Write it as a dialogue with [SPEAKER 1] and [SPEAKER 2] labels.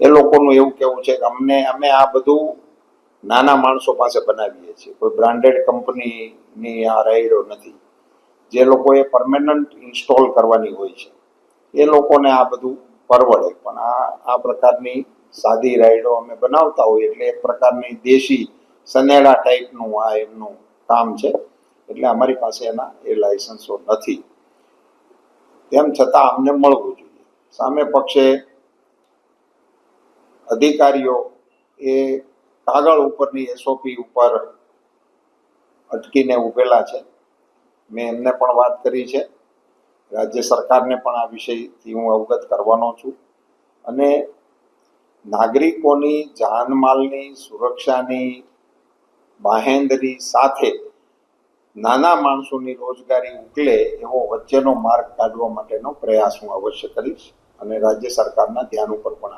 [SPEAKER 1] એ લોકોનું એવું કેવું છે કે અમને, અમે આ બધું નાના માણસો પાસે બનાવીએ છીએ. કોઈ બ્રાન્ડેડ કંપનીની આ રાઈડો નથી. જે લોકોએ પરમેનન્ટ ઇન્સ્ટોલ કરવાની હોય છે. એ લોકોને આ બધું પરવડે. પણ આ આ પ્રકારની સાદી રાઈડો અમે બનાવતા હોઈએ એટલે એક પ્રકારની દેશી સનેડા ટાઈપનું આ એમનું કામ છે. એટલે અમારી પાસે એના એ લાયસન્સો નથી. તેમ છતાં અમને મળવું જોઈએ. સામે પક્ષે અધિકારીઓ એ કાગળ ઉપરની એસઓપી ઉપર અટકીને ઉભેલા છે. મેં એમને પણ વાત કરી છે. રાજ્ય સરકારને પણ આ વિષયથી હું અવગત કરવાનો છું. અને નાગરિકોની જાનમાલની, સુરક્ષાની બાહેંદરી સાથે નાના માણસોની રોજગારી ઉકલે એવો વચ્ચેનો માર્ગ કાઢવા માટેનો પ્રયાસ હું અવશ્ય કરીશ અને રાજ્ય સરકારના ધ્યાન ઉપર પણ